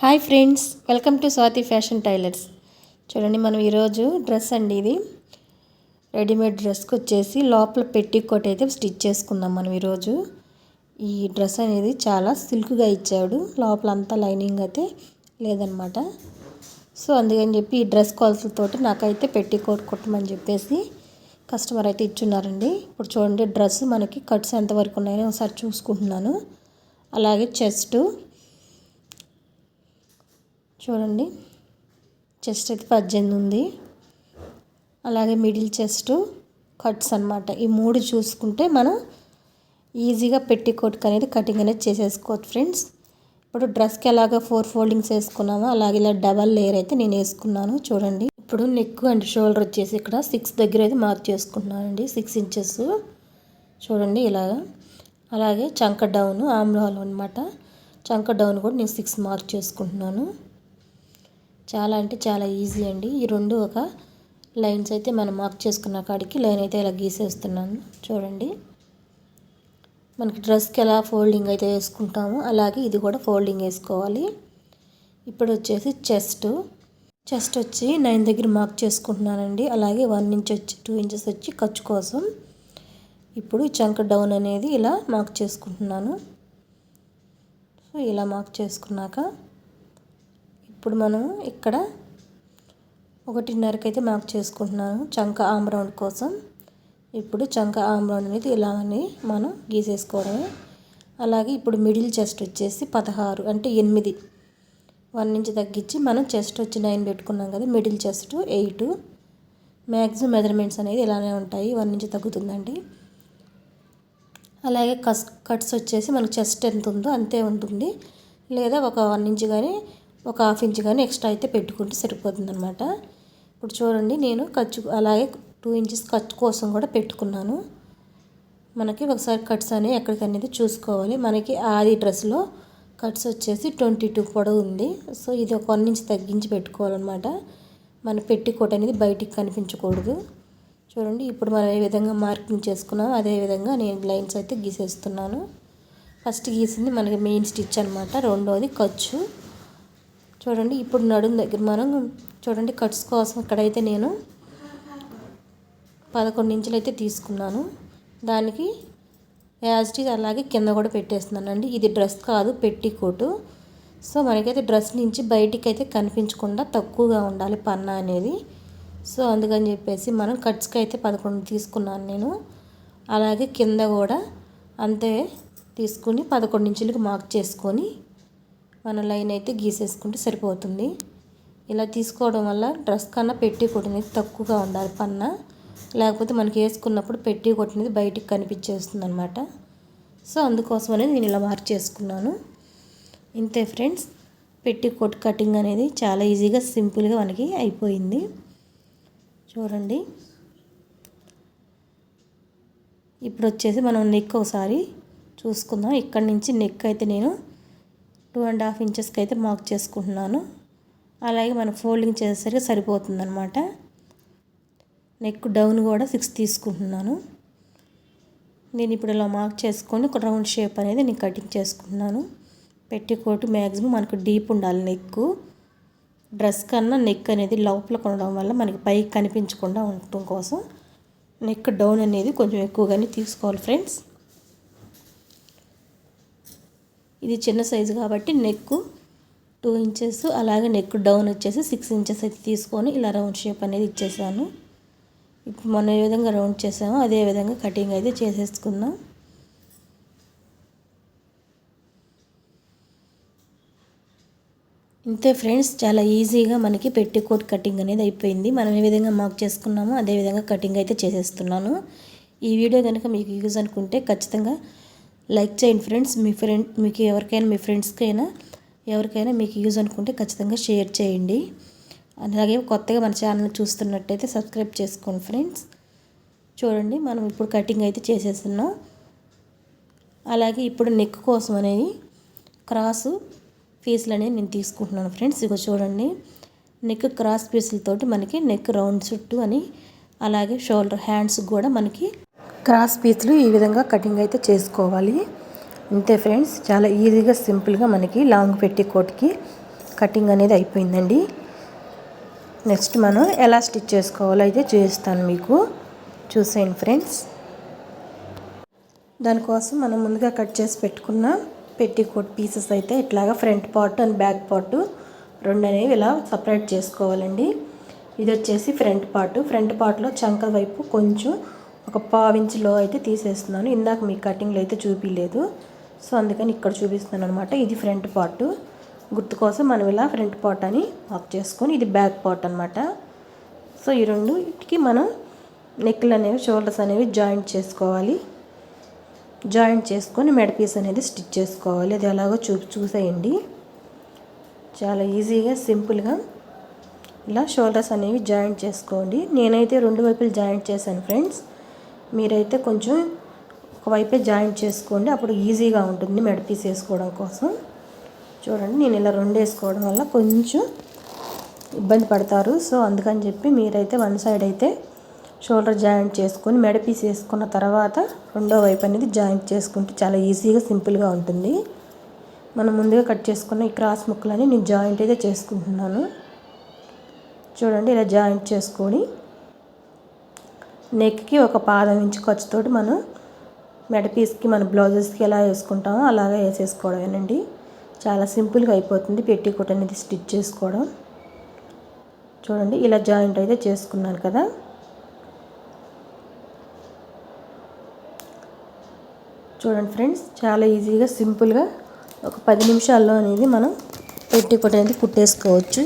Hi friends welcome to Swathi fashion tailors. చూడండి మనం ఈరోజు డ్రెస్ అండి ఇది. రెడీమేడ్ డ్రెస్కి వచ్చేసి లోపల పెట్టి కోట్ అయితే స్టిచ్ చేసుకుందాం మనం ఈరోజు. ఈ డ్రెస్ అనేది చాలా సిల్క్గా ఇచ్చాడు. లోపల అంతా లైనింగ్ అయితే లేదనమాట. సో అందుకని చెప్పి ఈ డ్రెస్ కొలతలతోటి నాకైతే పెట్టి కోట్ కుట్టమని చెప్పేసి కస్టమర్ అయితే ఇచ్చున్నారండి. ఇప్పుడు చూడండి డ్రెస్ మనకి కట్స్ ఎంతవరకు ఉన్నాయో ఒకసారి చూసుకుంటున్నాను. అలాగే చెస్ట్ చూడండి. చెస్ట్ అయితే పద్దెనిమిది ఉంది. అలాగే మిడిల్ చెస్ట్ కట్స్ అనమాట ఈ మూడు చూసుకుంటే మనం ఈజీగా పెట్టి కోట్కి అనేది కటింగ్ అనేది చేసేసుకోవచ్చు ఫ్రెండ్స్. ఇప్పుడు డ్రెస్కి ఎలాగ ఫోర్ ఫోల్డింగ్స్ వేసుకున్నామో అలాగే ఇలా డబల్ లేయర్ అయితే నేను వేసుకున్నాను. చూడండి. ఇప్పుడు నెక్ అండ్ షోల్డర్ వచ్చేసి ఇక్కడ సిక్స్ దగ్గర అయితే మార్క్ చేసుకుంటున్నానండి. Six inches. చూడండి ఇలాగా అలాగే చంక డౌన్ ఆమ్లాలు అనమాట చంక డౌన్ కూడా నేను సిక్స్ మార్క్ చేసుకుంటున్నాను. చాలా అంటే చాలా ఈజీ అండి. ఈ రెండు ఒక లైన్స్ అయితే మనం మార్క్ చేసుకున్న కాడికి లైన్ అయితే ఇలా గీసేస్తున్నాను. చూడండి. మనకి డ్రెస్కి ఎలా ఫోల్డింగ్ అయితే వేసుకుంటామో అలాగే ఇది కూడా ఫోల్డింగ్ వేసుకోవాలి. ఇప్పుడు వచ్చేసి చెస్ట్. చెస్ట్ వచ్చి నైన్ దగ్గర మార్క్ చేసుకుంటున్నానండి. అలాగే వన్ ఇంచ్ వచ్చి టూ ఇంచెస్ వచ్చి ఖర్చు కోసం ఇప్పుడు చంక డౌన్ అనేది ఇలా మార్క్ చేసుకుంటున్నాను. సో ఇలా మార్క్ చేసుకున్నాక ఇప్పుడు మనం ఇక్కడ ఒకటిన్నరకైతే మార్క్ చేసుకుంటున్నాను చంక ఆమ్ రౌండ్ కోసం. ఇప్పుడు చంక ఆమ్ రౌండ్ అనేది ఇలాగని మనం గీసేసుకోవడమే. అలాగే ఇప్పుడు మిడిల్ చెస్ట్ వచ్చేసి పదహారు అంటే ఎనిమిది. వన్ నుంచి తగ్గించి మనం చెస్ట్ వచ్చి నైన్ పెట్టుకున్నాం కదా middle chest eight maximum measurements అనేది ఇలానే ఉంటాయి వన్ నుంచి తగ్గుతుందండి. అలాగే కస్ కట్స్ వచ్చేసి మనకు చెస్ట్ ఎంత ఉందో అంతే ఉంటుంది. లేదా ఒక వన్ ఇంచ్ కానీ ఒక హాఫ్ ఇంచ్ కానీ ఎక్స్ట్రా అయితే పెట్టుకుంటే సరిపోతుంది అనమాట ఇప్పుడు చూడండి నేను ఖర్చు అలాగే టూ ఇంచెస్ ఖర్చు కోసం కూడా పెట్టుకున్నాను. మనకి ఒకసారి కట్స్ అనేవి ఎక్కడికనేది చూసుకోవాలి. మనకి ఆది డ్రెస్లో కట్స్ వచ్చేసి ట్వంటీ టూ పొడవు ఉంది. సో ఇది ఒక వన్ ఇంచ్ తగ్గించి పెట్టుకోవాలన్నమాట. మన పెట్టి కోట్ అనేది బయటికి కనిపించకూడదు. చూడండి ఇప్పుడు మనం ఏ విధంగా మార్కింగ్ చేసుకున్నామో అదే విధంగా నేను లైన్స్ అయితే గీసేస్తున్నాను. ఫస్ట్ గీసింది మనకి మెయిన్ స్టిచ్ అనమాట రెండోది ఖర్చు. చూడండి ఇప్పుడు నడుము దగ్గర మనం చూడండి కట్స్ కోసం ఇక్కడైతే నేను పదకొండు ఇంచులు అయితే తీసుకున్నాను. దానికి యాజ్టీజ్ అలాగే కింద కూడా పెట్టేస్తున్నానండి. ఇది డ్రెస్ కాదు పెట్టి కోటు. సో మనకైతే డ్రెస్ నుంచి బయటికి అయితే కనిపించకుండా తక్కువగా ఉండాలి పన్న అనేది. సో అందుకని చెప్పేసి మనం కట్స్కి అయితే పదకొండు తీసుకున్నాను నేను. అలాగే కింద కూడా అంతే తీసుకుని పదకొండు ఇంచులకు మార్క్ చేసుకొని మన లైన్ అయితే గీసేసుకుంటే సరిపోతుంది. ఇలా తీసుకోవడం వల్ల డ్రెస్ కన్నా పెట్టి కొట్టినది తక్కువగా ఉండాలి పన్న. లేకపోతే మనకి వేసుకున్నప్పుడు పెట్టి కొట్టినది బయటికి కనిపించేస్తుంది అనమాట సో అందుకోసం అనేది నేను ఇలా మార్క్ చేసుకున్నాను. ఇంతే ఫ్రెండ్స్ పెట్టి కొట్ కటింగ్ అనేది చాలా ఈజీగా సింపుల్గా మనకి అయిపోయింది. చూడండి. ఇప్పుడు వచ్చేసి మనం నెక్ ఒకసారి చూసుకుందాం. ఇక్కడి నుంచి నెక్ అయితే నేను టూ అండ్ హాఫ్ ఇంచెస్కి అయితే మార్క్ చేసుకుంటున్నాను. అలాగే మనం ఫోల్డింగ్ చేసేసరికి సరిపోతుంది అనమాట నెక్ డౌన్ కూడా సిక్స్ తీసుకుంటున్నాను. నేను ఇప్పుడు ఇలా మార్క్ చేసుకొని ఒక రౌండ్ షేప్ అనేది నేను కటింగ్ చేసుకుంటున్నాను. పెట్టికోటు మ్యాక్సిమం మనకు డీప్ ఉండాలి నెక్ డ్రెస్ కన్నా నెక్ అనేది లోపల కొనడం వల్ల మనకి పైకి కనిపించకుండా ఉండటం కోసం నెక్ డౌన్ అనేది కొంచెం ఎక్కువగానే తీసుకోవాలి ఫ్రెండ్స్ ఇది చిన్న సైజు కాబట్టి నెక్ టూ ఇంచెస్ అలాగే నెక్ డౌన్ వచ్చేసి సిక్స్ ఇంచెస్ అయితే తీసుకొని ఇలా రౌండ్ షేప్ అనేది ఇచ్చేసాను. ఇప్పుడు మనం ఏ విధంగా రౌండ్ చేసామో అదే విధంగా కటింగ్ అయితే చేసేసుకుందాం. ఇంతే ఫ్రెండ్స్ చాలా ఈజీగా మనకి పెట్టికోట్ కటింగ్ అనేది అయిపోయింది. మనం ఏ విధంగా మార్క్ చేసుకున్నామో అదే విధంగా కటింగ్ అయితే చేసేస్తున్నాను. ఈ వీడియో కనుక మీకు యూజ్ అనుకుంటే ఖచ్చితంగా లైక్ చేయండి ఫ్రెండ్స్. మీ ఫ్రెండ్ మీకు ఎవరికైనా మీ ఫ్రెండ్స్కైనా ఎవరికైనా మీకు యూజ్ అనుకుంటే ఖచ్చితంగా షేర్ చేయండి. అలాగే కొత్తగా మన ఛానల్ చూస్తున్నట్టయితే సబ్స్క్రైబ్ చేసుకోండి ఫ్రెండ్స్. చూడండి మనం ఇప్పుడు కటింగ్ అయితే చేసేస్తున్నాం. అలాగే ఇప్పుడు నెక్ కోసం అనేది క్రాస్ పీసులు అనేది నేను తీసుకుంటున్నాను ఫ్రెండ్స్. ఇక చూడండి నెక్ క్రాస్ పీసులతోటి మనకి నెక్ రౌండ్ చుట్టూ అని అలాగే షోల్డర్ హ్యాండ్స్ కూడా మనకి క్రాస్ పీస్లు ఈ విధంగా కటింగ్ అయితే చేసుకోవాలి. అంతే ఫ్రెండ్స్ చాలా ఈజీగా సింపుల్గా మనకి లాంగ్ పెట్టి కోట్కి కటింగ్ అనేది అయిపోయిందండి. నెక్స్ట్ మనం ఎలా స్టిచ్ చేసుకోవాలో అయితే చూపిస్తాను మీకు. చూసేయండి ఫ్రెండ్స్. దానికోసం మనం ముందుగా కట్ చేసి పెట్టుకున్న పెట్టికోట్ పీసెస్ అయితే ఇట్లాగా front part and back part రెండు అనేవి ఇలా సపరేట్ చేసుకోవాలండి. ఇది వచ్చేసి ఫ్రంట్ పార్ట్. ఫ్రంట్ పార్ట్లో చంక వైపు కొంచెం ఒక పావించిలో అయితే తీసేస్తున్నాను. ఇందాక మీ కటింగ్లో అయితే చూపించలేదు సో అందుకని ఇక్కడ చూపిస్తున్నాను అనమాట ఇది ఫ్రంట్ పార్ట్. గుర్తు కోసం మనం ఇలా ఫ్రంట్ పార్ట్ అని ఆఫ్ చేసుకొని ఇది బ్యాక్ పార్ట్ అనమాట సో ఈ రెండుకి మనం నెక్లు అనేవి షోల్డర్స్ అనేవి జాయింట్ చేసుకోవాలి. జాయింట్ చేసుకొని మెడ పీస్ అనేది స్టిచ్ చేసుకోవాలి. అది ఎలాగో చూ చూసేయండి. చాలా ఈజీగా సింపుల్గా ఇలా షోల్డర్స్ అనేవి జాయింట్ చేసుకోండి. నేనైతే రెండు వైపులు జాయింట్ చేశాను ఫ్రెండ్స్. మీరైతే కొంచెం ఒకవైపే జాయింట్ చేసుకోండి. అప్పుడు ఈజీగా ఉంటుంది మెడపీస్ వేసుకోవడం కోసం. చూడండి నేను ఇలా రెండు వేసుకోవడం వల్ల కొంచెం ఇబ్బంది పడతారు. సో అందుకని చెప్పి మీరైతే వన్ సైడ్ అయితే షోల్డర్ జాయింట్ చేసుకొని మెడ పీస్ వేసుకున్న తర్వాత రెండో వైపు అనేది జాయింట్ చేసుకుంటే చాలా ఈజీగా సింపుల్గా ఉంటుంది. మనం ముందుగా కట్ చేసుకున్న ఈ క్రాస్ ముక్కలని నేను జాయింట్ అయితే చేసుకుంటున్నాను. చూడండి ఇలా జాయింట్ చేసుకొని నెక్కి ఒక పాదం ఇంచు ఖర్చుతోటి మనం మెడ పీస్కి మన బ్లౌజెస్కి ఎలా వేసుకుంటామో అలాగే వేసేసుకోవడమేనండి. చాలా సింపుల్గా అయిపోతుంది పెట్టికోట్ అనేది స్టిచ్ చేసుకోవడం. చూడండి ఇలా జాయింట్ అయితే చేసుకున్నాను కదా. చూడండి ఫ్రెండ్స్ చాలా ఈజీగా సింపుల్గా ఒక పది నిమిషాల్లో అనేది మనం పెట్టికోట్ అనేది కుట్టేసుకోవచ్చు.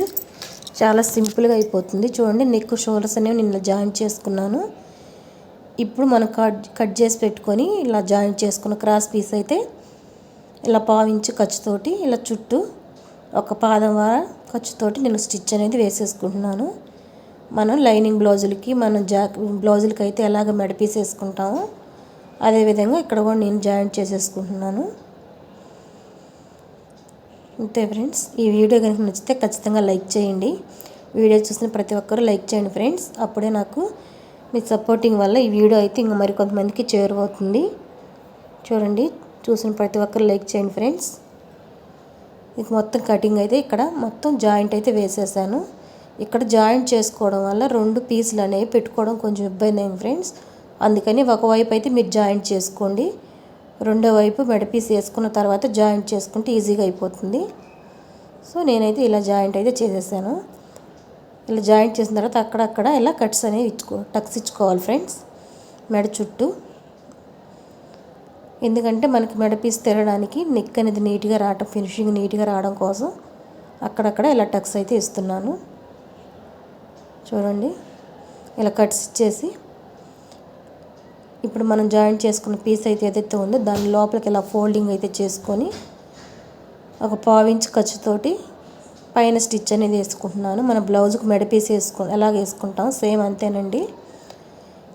చాలా సింపుల్గా అయిపోతుంది. చూడండి నెక్ షోల్డర్స్ అనేవి నిన్న జాయిన్ చేసుకున్నాను. ఇప్పుడు మనం కట్ కట్ చేసి పెట్టుకొని ఇలా జాయింట్ చేసుకున్న క్రాస్ పీస్ అయితే ఇలా పావించి ఖర్చుతోటి ఇలా చుట్టూ ఒక పాదం వార ఖర్చుతోటి నేను స్టిచ్ అనేది వేసేసుకుంటున్నాను. మనం లైనింగ్ బ్లౌజులకి మనం జాక్ బ్లౌజులకి అయితే ఎలాగ మెడపీస్ వేసుకుంటామో అదేవిధంగా ఇక్కడ కూడా నేను జాయింట్ చేసేసుకుంటున్నాను. అంతే ఫ్రెండ్స్ ఈ వీడియో కనుక నచ్చితే ఖచ్చితంగా లైక్ చేయండి. వీడియో చూసిన ప్రతి ఒక్కరూ లైక్ చేయండి ఫ్రెండ్స్. అప్పుడే నాకు మీ సపోర్టింగ్ వల్ల ఈ వీడియో అయితే ఇంకా మరి కొంతమందికి చేరువవుతుంది. చూడండి చూసిన ప్రతి ఒక్కరు లైక్ చేయండి ఫ్రెండ్స్ ఇది మొత్తం కటింగ్ అయితే ఇక్కడ మొత్తం జాయింట్ అయితే వేసేసాను. ఇక్కడ జాయింట్ చేసుకోవడం వల్ల రెండు పీసులు అనేవి పెట్టుకోవడం కొంచెం ఇబ్బంది అయింది ఫ్రెండ్స్ అందుకని ఒకవైపు అయితే మీరు జాయింట్ చేసుకోండి. రెండో వైపు మెడపీస్ వేసుకున్న తర్వాత జాయింట్ చేసుకుంటే ఈజీగా అయిపోతుంది. సో నేనైతే ఇలా జాయింట్ అయితే చేసేసాను. ఇలా జాయింట్ చేసిన తర్వాత అక్కడక్కడ ఇలా కట్స్ అనేవి ఇచ్చుకో టక్స్ ఇచ్చుకోవాలి ఫ్రెండ్స్ మెడ చుట్టూ. ఎందుకంటే మనకి మెడ పీస్ తిరగడానికి నెక్ అనేది నీట్గా రావటం ఫినిషింగ్ నీట్గా రావడం కోసం అక్కడక్కడ ఇలా టక్స్ అయితే ఇస్తున్నాను. చూడండి ఇలా కట్స్ ఇచ్చేసి ఇప్పుడు మనం జాయింట్ చేసుకున్న పీస్ అయితే ఏదైతే ఉందో దాని లోపలికి ఇలా ఫోల్డింగ్ అయితే చేసుకొని ఒక పావించ్ ఖర్చుతోటి పైన స్టిచ్ అనేది వేసుకుంటున్నాను. మన బ్లౌజ్కి మెడపీస్ వేసుకు ఎలాగ వేసుకుంటాం? సేమ్ అంతేనండి.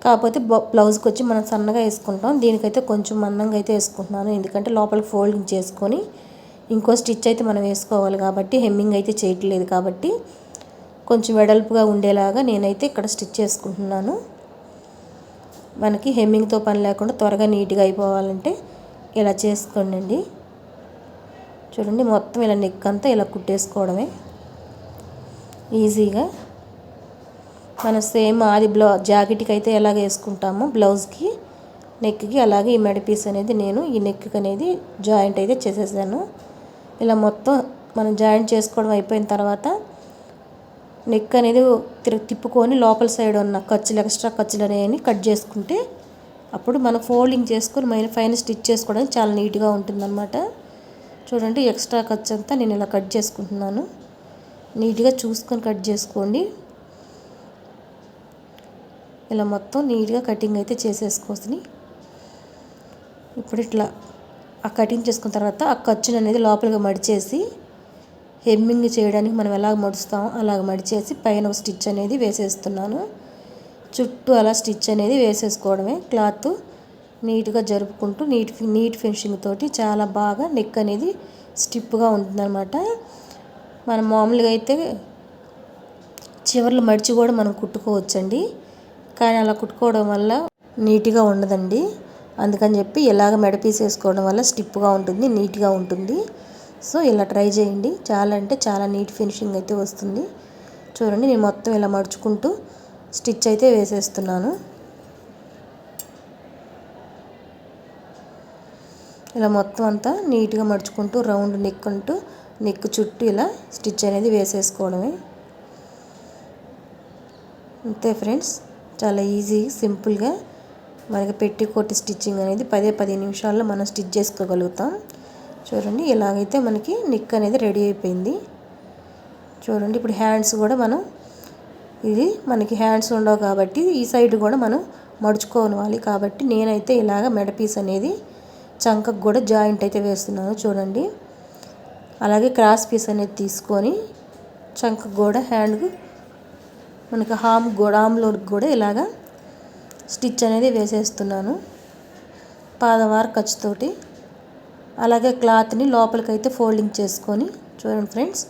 కాకపోతే బ్లౌజ్కి వచ్చి మనం సన్నగా వేసుకుంటాం. దీనికైతే కొంచెం మందంగా అయితే వేసుకుంటున్నాను. ఎందుకంటే లోపలికి ఫోల్డింగ్ చేసుకొని ఇంకో స్టిచ్ అయితే మనం వేసుకోవాలి కాబట్టి హెమ్మింగ్ అయితే చేయట్లేదు కాబట్టి కొంచెం వెడల్పుగా ఉండేలాగా నేనైతే ఇక్కడ స్టిచ్ చేసుకుంటున్నాను మనకి హెమ్మింగ్తో పని లేకుండా త్వరగా నీట్గా అయిపోవాలంటే ఇలా చేసుకోండి చూడండి మొత్తం ఇలా నెక్ అంతా ఇలా కుట్టేసుకోవడమే. ఈజీగా మనం సేమ్ ఆది బ్లౌ జాకెట్కి అయితే ఎలాగ వేసుకుంటామో బ్లౌజ్కి నెక్కి అలాగే ఈ మెడ పీస్ అనేది నేను ఈ నెక్కి అనేది జాయింట్ అయితే చేసేసాను. ఇలా మొత్తం మనం జాయింట్ చేసుకోవడం అయిపోయిన తర్వాత నెక్ అనేది తిరిగి తిప్పుకొని లోపల సైడ్ ఉన్న ఖర్చులు ఎక్స్ట్రా ఖర్చులు అనేవి కట్ చేసుకుంటే అప్పుడు మనం ఫోల్డింగ్ చేసుకొని మైన పైన స్టిచ్ చేసుకోవడానికి చాలా నీట్గా ఉంటుందన్నమాట. చూడండి ఎక్స్ట్రా ఖర్చు అంతా నేను ఇలా కట్ చేసుకుంటున్నాను. నీట్గా చూసుకొని కట్ చేసుకోండి. ఇలా మొత్తం నీట్గా కటింగ్ అయితే చేసేసుకొని ఇప్పుడు ఇట్లా ఆ కటింగ్ చేసుకున్న తర్వాత ఆ ఖర్చును అనేది లోపలిగా మడిచేసి హెమ్మింగ్ చేయడానికి మనం ఎలా మడుస్తామో అలాగ మడిచేసి పైన ఒక స్టిచ్ అనేది వేసేస్తున్నాను. చుట్టూ అలా స్టిచ్ అనేది వేసేసుకోవడమే. క్లాత్ నీట్గా జరుపుకుంటూ నీట్ నీట్ ఫినిషింగ్ తోటి చాలా బాగా నెక్ అనేది స్టిప్గా ఉంటుందన్నమాట. మనం మామూలుగా అయితే చివర్లు మడిచి కూడా మనం కుట్టుకోవచ్చండి. కానీ అలా కుట్టుకోవడం వల్ల నీట్గా ఉండదండి. అందుకని చెప్పి ఇలాగ మెడపీస్ వేసుకోవడం వల్ల స్టిప్గా ఉంటుంది నీట్గా ఉంటుంది. సో ఇలా ట్రై చేయండి. చాలా అంటే చాలా నీట్ ఫినిషింగ్ అయితే వస్తుంది. చూడండి నేను మొత్తం ఇలా మడుచుకుంటూ స్టిచ్ అయితే వేసేస్తున్నాను. ఇలా మొత్తం అంతా నీట్గా మడుచుకుంటూ రౌండ్ నెక్ అంటూ నెక్ చుట్టూ ఇలా స్టిచ్ అనేది వేసేసుకోవడమే. అంతే ఫ్రెండ్స్. చాలా ఈజీ సింపుల్గా మనకి పెట్టి కొట్టి స్టిచ్చింగ్ అనేది పదే పది నిమిషాల్లో మనం స్టిచ్ చేసుకోగలుగుతాం. చూడండి ఇలాగైతే మనకి నిక్ అనేది రెడీ అయిపోయింది. చూడండి ఇప్పుడు హ్యాండ్స్ కూడా మనం ఇది మనకి హ్యాండ్స్ ఉండవు కాబట్టి ఈ సైడ్ కూడా మనం మడుచుకోవాలి. కాబట్టి నేనైతే ఇలాగ మెడ పీస్ అనేది చంకకు కూడా జాయింట్ అయితే వేస్తున్నాను చూడండి. అలాగే క్రాస్ పీస్ అనేది తీసుకొని చంకకు కూడా హ్యాండ్ మనకి హామ్ కూడా ఆమ్లో కూడా ఇలాగా స్టిచ్ అనేది వేసేస్తున్నాను. పాదవార ఖర్చుతోటి అలాగే క్లాత్ని లోపలికైతే ఫోల్డింగ్ చేసుకొని చూడండి ఫ్రెండ్స్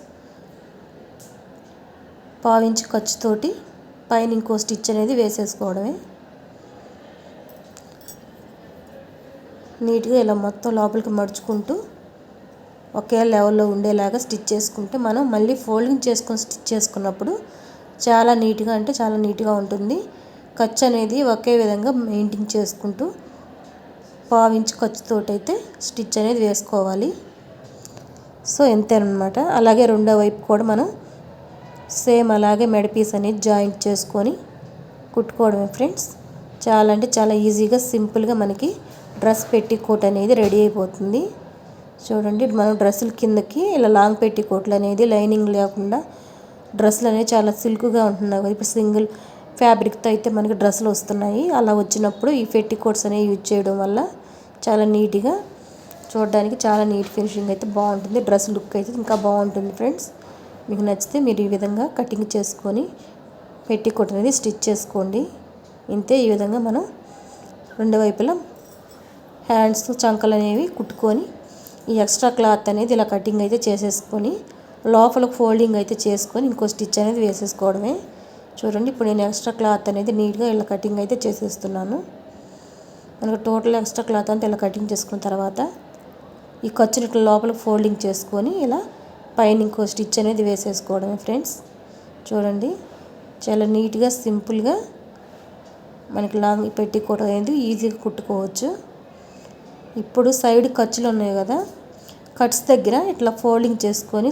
పావించి ఖర్చుతోటి పైన ఇంకో స్టిచ్ అనేది వేసేసుకోవడమే. నీట్గా ఇలా మొత్తం లోపలికి మడుచుకుంటూ ఒకే లెవెల్లో ఉండేలాగా స్టిచ్ చేసుకుంటే మనం మళ్ళీ ఫోల్డింగ్ చేసుకొని స్టిచ్ చేసుకున్నప్పుడు చాలా నీట్గా అంటే చాలా నీట్గా ఉంటుంది. ఖర్చు అనేది ఒకే విధంగా మెయింటైన్ చేసుకుంటూ పావించి ఖర్చుతోటైతే స్టిచ్ అనేది వేసుకోవాలి. సో ఎంతేనమాట అలాగే రెండో వైపు కూడా మనం సేమ్ అలాగే మెడ పీస్ అనేది జాయింట్ చేసుకొని కుట్టుకోవడమే ఫ్రెండ్స్. చాలా అంటే చాలా ఈజీగా సింపుల్గా మనకి డ్రెస్ పెట్టి కోట్ అనేది రెడీ అయిపోతుంది. చూడండి మనం డ్రెస్సుల కిందకి ఇలా లాంగ్ పెట్టి కోట్లు అనేది లైనింగ్ లేకుండా డ్రెస్సులు అనేవి చాలా సిల్క్గా ఉంటున్నాయి కదా. ఇప్పుడు సింగిల్ ఫ్యాబ్రిక్తో అయితే మనకి డ్రెస్సులు వస్తున్నాయి. అలా వచ్చినప్పుడు ఈ పెట్టి కోట్స్ అనేవి యూజ్ చేయడం వల్ల చాలా నీట్గా చూడడానికి చాలా నీట్ ఫినిషింగ్ అయితే బాగుంటుంది. డ్రెస్ లుక్ అయితే ఇంకా బాగుంటుంది ఫ్రెండ్స్. మీకు నచ్చితే మీరు ఈ విధంగా కటింగ్ చేసుకొని పెట్టి కోట్ అనేది స్టిచ్ చేసుకోండి. ఇంతే ఈ విధంగా మనం రెండు వైపులా హ్యాండ్స్ చంకలు అనేవి కుట్టుకొని ఈ ఎక్స్ట్రా క్లాత్ అనేది ఇలా కటింగ్ అయితే చేసేసుకొని లోపల ఫోల్డింగ్ అయితే చేసుకొని ఇంకో స్టిచ్ అనేది వేసేసుకోవడమే. చూడండి ఇప్పుడు నేను ఎక్స్ట్రా క్లాత్ అనేది నీట్గా ఇలా కటింగ్ అయితే చేసేస్తున్నాను. మనకు టోటల్ ఎక్స్ట్రా క్లాత్ అంతా ఇలా కటింగ్ చేసుకున్న తర్వాత ఈ ఖర్చుని ఇట్లా లోపల ఫోల్డింగ్ చేసుకొని ఇలా పైన ఇంకో స్టిచ్ అనేది వేసేసుకోవడమే ఫ్రెండ్స్. చూడండి చాలా నీట్గా సింపుల్గా మనకి లాంగ్ పెట్టుకోవడం అనేది ఈజీగా కుట్టుకోవచ్చు. ఇప్పుడు సైడ్ ఖర్చులు ఉన్నాయి కదా కట్స్ దగ్గర ఇట్లా ఫోల్డింగ్ చేసుకొని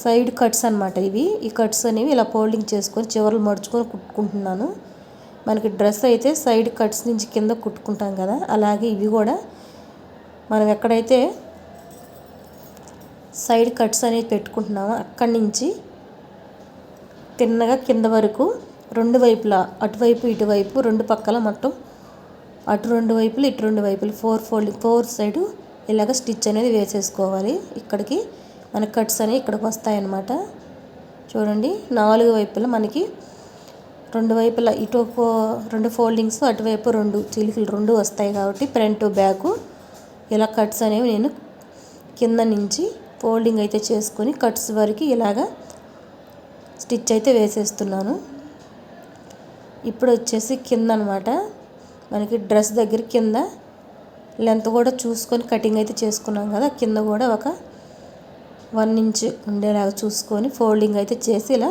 సైడ్ కట్స్ అనమాట ఇవి. ఈ కట్స్ అనేవి ఇలా ఫోల్డింగ్ చేసుకొని చివరలు మడుచుకొని కుట్టుకుంటున్నాను. మనకి డ్రెస్ అయితే సైడ్ కట్స్ నుంచి కింద కుట్టుకుంటాం కదా అలాగే ఇవి కూడా మనం ఎక్కడైతే సైడ్ కట్స్ అనేవి పెట్టుకుంటున్నామో అక్కడి నుంచి తిన్నగా కింద వరకు రెండు వైపులా అటువైపు ఇటువైపు రెండు పక్కల మొత్తం అటు రెండు వైపులు ఇటు రెండు వైపులు ఫోర్ ఫోల్డింగ్ ఫోర్ సైడు ఇలాగ స్టిచ్ అనేది వేసేసుకోవాలి. ఇక్కడికి మన కట్స్ అనేవి ఇక్కడికి వస్తాయన్నమాట. చూడండి నాలుగు వైపులా మనకి రెండు వైపులా ఇటు రెండు ఫోల్డింగ్స్ అటువైపు రెండు చిలుకలు రెండు వస్తాయి కాబట్టి ఫ్రంట్ బ్యాక్ ఇలా కట్స్ అనేవి నేను కింద నుంచి ఫోల్డింగ్ అయితే చేసుకొని కట్స్ వరకు ఇలాగా స్టిచ్ అయితే వేసేస్తున్నాను. ఇప్పుడు వచ్చేసి కింద అనమాట మనకి డ్రెస్ దగ్గర కింద లెంత్ కూడా చూసుకొని కటింగ్ అయితే చేసుకున్నాం కదా కింద కూడా ఒక వన్ ఇంచ్ ఉండేలాగా చూసుకొని ఫోల్డింగ్ అయితే చేసి ఇలా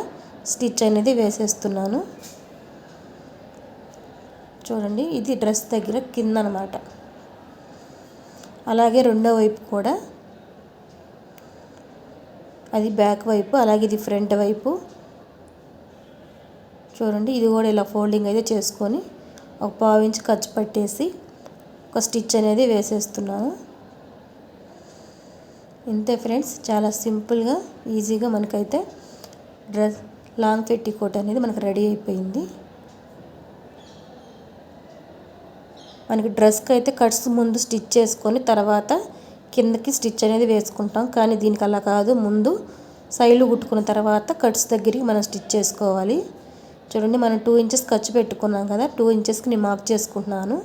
స్టిచ్ అనేది వేసేస్తున్నాను. చూడండి ఇది డ్రెస్ దగ్గర కింద అనమాట అలాగే రెండో వైపు కూడా అది బ్యాక్ వైపు అలాగే ఇది ఫ్రంట్ వైపు. చూడండి ఇది కూడా ఇలా ఫోల్డింగ్ అయితే చేసుకొని ఒక పావు ఇంచ్ ఖర్చు పట్టేసి ఒక స్టిచ్ అనేది వేసేస్తున్నాను. ఇంతే ఫ్రెండ్స్ చాలా సింపుల్గా ఈజీగా మనకైతే డ్రెస్ లాంగ్ ఫెట్టి కోట్ అనేది మనకు రెడీ అయిపోయింది. మనకి డ్రెస్కి అయితే కట్స్ ముందు స్టిచ్ చేసుకొని తర్వాత కిందకి స్టిచ్ అనేది వేసుకుంటాం. కానీ దీనికి అలా కాదు. ముందు సైడ్లు కుట్టుకున్న తర్వాత కట్స్ దగ్గరికి మనం స్టిచ్ చేసుకోవాలి. చూడండి మనం టూ ఇంచెస్ ఖర్చు పెట్టుకున్నాం కదా టూ ఇంచెస్కి నేను మార్క్ చేసుకుంటున్నాను.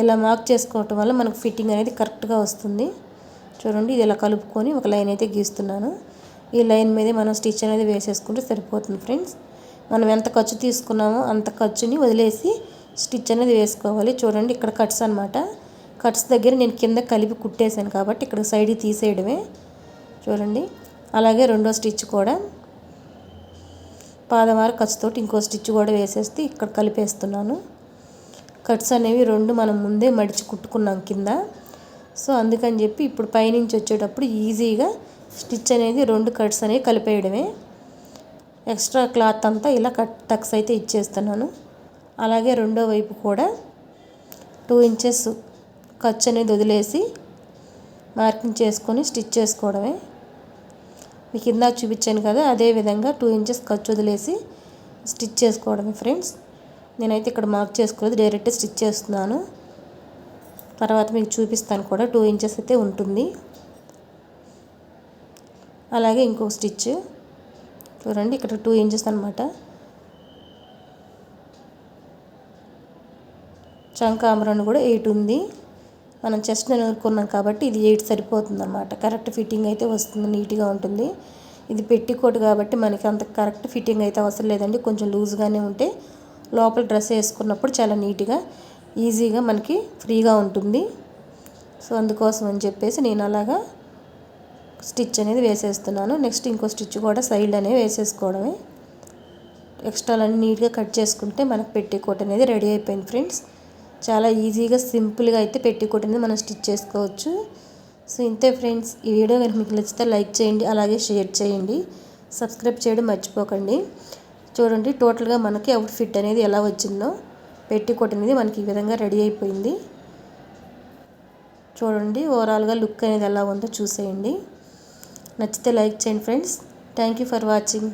ఇలా మార్క్ చేసుకోవటం వల్ల మనకు ఫిట్టింగ్ అనేది కరెక్ట్గా వస్తుంది. చూడండి ఇది ఇలా కలుపుకొని ఒక లైన్ అయితే గీస్తున్నాను. ఈ లైన్ మీదే మనం స్టిచ్ అనేది వేసేసుకుంటే సరిపోతుంది ఫ్రెండ్స్ మనం ఎంత ఖర్చు తీసుకున్నామో అంత ఖర్చుని వదిలేసి స్టిచ్ అనేది వేసుకోవాలి. చూడండి ఇక్కడ కట్స్ అనమాట కట్స్ దగ్గర నేను కింద కలిపి కుట్టేశాను కాబట్టి ఇక్కడ సైడ్ తీసేయడమే. చూడండి అలాగే రెండో స్టిచ్ కూడా. పాదవార ఖర్చుతోటి ఇంకో స్టిచ్ కూడా వేసేస్తే ఇక్కడ కలిపేస్తున్నాను. కట్స్ అనేవి రెండు మనం ముందే మడిచి కుట్టుకున్నాం కింద. సో అందుకని చెప్పి ఇప్పుడు పైనుంచి వచ్చేటప్పుడు ఈజీగా స్టిచ్ అనేది రెండు కట్స్ అనేవి కలిపేయడమే. ఎక్స్ట్రా క్లాత్ అంతా ఇలా కట్ టక్స్ అయితే ఇచ్చేస్తున్నాను. అలాగే రెండో వైపు కూడా టూ ఇంచెస్ ఖర్చు అనేది వదిలేసి మార్కింగ్ చేసుకొని స్టిచ్ చేసుకోవడమే. మీకు ఇందాక చూపించాను కదా అదే విధంగా టూ ఇంచెస్ ఖర్చు వదిలేసి స్టిచ్ చేసుకోవడమే ఫ్రెండ్స్ నేనైతే ఇక్కడ మార్క్ చేసుకోలేదు డైరెక్ట్ స్టిచ్ చేస్తున్నాను. తర్వాత మీకు చూపిస్తాను కూడా టూ ఇంచెస్ అయితే ఉంటుంది. అలాగే ఇంకో స్టిచ్ చూడండి ఇక్కడ టూ ఇంచెస్ అనమాట చంకామరన్ కూడా ఎయిట్ ఉంది. మనం చెస్ట్ అనుకున్నాం కాబట్టి ఇది ఎయిట్ సరిపోతుందన్నమాట. కరెక్ట్ ఫిట్టింగ్ అయితే వస్తుంది నీట్గా ఉంటుంది. ఇది పెట్టికోట్ కాబట్టి మనకి అంత కరెక్ట్ ఫిట్టింగ్ అయితే అవసరం లేదండి. కొంచెం లూజ్గానే ఉంటే లోపల డ్రెస్ వేసుకున్నప్పుడు చాలా నీట్గా ఈజీగా మనకి ఫ్రీగా ఉంటుంది. సో అందుకోసం అని చెప్పేసి నేను అలాగా స్టిచ్ అనేది వేసేస్తున్నాను. నెక్స్ట్ ఇంకో స్టిచ్ కూడా సైడ్ అనేవి వేసేసుకోవడమే. ఎక్స్ట్రాలన్నీ నీట్గా కట్ చేసుకుంటే మనకు పెట్టికోట్ అనేది రెడీ అయిపోయింది ఫ్రెండ్స్ చాలా ఈజీగా సింపుల్గా అయితే పెట్టికోట్ మనం స్టిచ్ చేసుకోవచ్చు. సో ఇంతే ఫ్రెండ్స్ ఈ వీడియో కనుక మీకు నచ్చితే లైక్ చేయండి అలాగే షేర్ చేయండి. సబ్స్క్రైబ్ చేయడం మర్చిపోకండి. చూడండి టోటల్గా మనకి అవుట్ ఫిట్ అనేది ఎలా వచ్చిందో పెట్టికోట్ అనేది మనకి ఈ విధంగా రెడీ అయిపోయింది. చూడండి ఓవరాల్గా లుక్ అనేది ఎలా ఉందో చూసేయండి. నచ్చితే లైక్ చేయండి friends. Thank you for watching.